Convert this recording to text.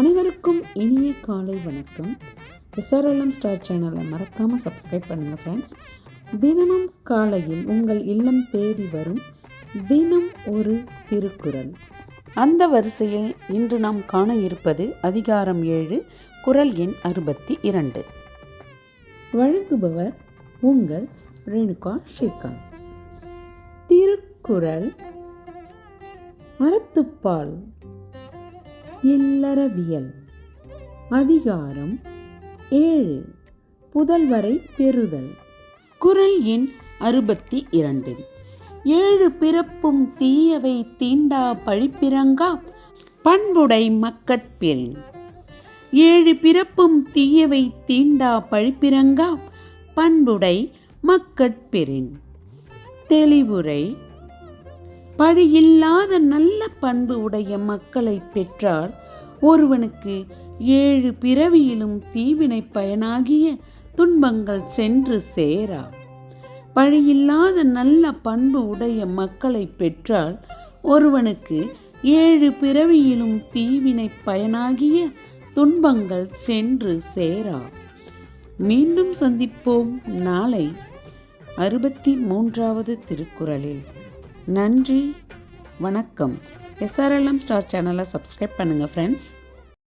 அனைவருக்கும் இனிய காலை வணக்கம். எஸ்ஆர்எல்எம் ஸ்டார் சேனலை மறக்காமல் சப்ஸ்கிரைப் பண்ணுங்கள் ஃப்ரெண்ட்ஸ் தினமும் காலையில் உங்கள் இல்லம் தேடி வரும் தினம் ஒரு திருக்குறள். அந்த வரிசையில் இன்று நாம் காண இருப்பது அதிகாரம் ஏழு குரல் எண் அறுபத்தி இரண்டு. வழங்குபவர் உங்கள் ரேணுகா ஸ்ரீகாந்த். திருக்குறள் மரத்துப்பால் இல்லறவியல். அதிகாரம் ஏழு. புதல்வரை பெறுதல். குரல் எண் அறுபத்தி இரண்டு ஏழு பிறப்பும் தீயவை தீண்டா பழிப்பிறங்கா பண்புடை மக்கட்பெறின் ஏழு பிறப்பும் தீயவை தீண்டா பழிப்பிறங்கா பண்புடை மக்கட்பெறின் தெளிவுரை. பழியில்லாத நல்ல நற்பண்பு உடைய மக்களை பெற்றால் ஒருவனுக்கு ஏழு பிறவியிலும் தீவினை பயனாகிய துன்பங்கள் சென்று சேரா. பழியில்லாத நல்ல பண்பு உடைய மக்களை பெற்றால் ஒருவனுக்கு ஏழு பிறவியிலும் தீவினை பயனாகிய துன்பங்கள் சென்று சேரா. மீண்டும் சந்திப்போம் நாளை அறுபத்தி மூன்றாவது திருக்குறளில். நன்றி வணக்கம். எஸ்ஆர்எல்எம் ஸ்டார் சேனலை சப்ஸ்கிரைப் பண்ணுங்கள் ஃப்ரெண்ட்ஸ்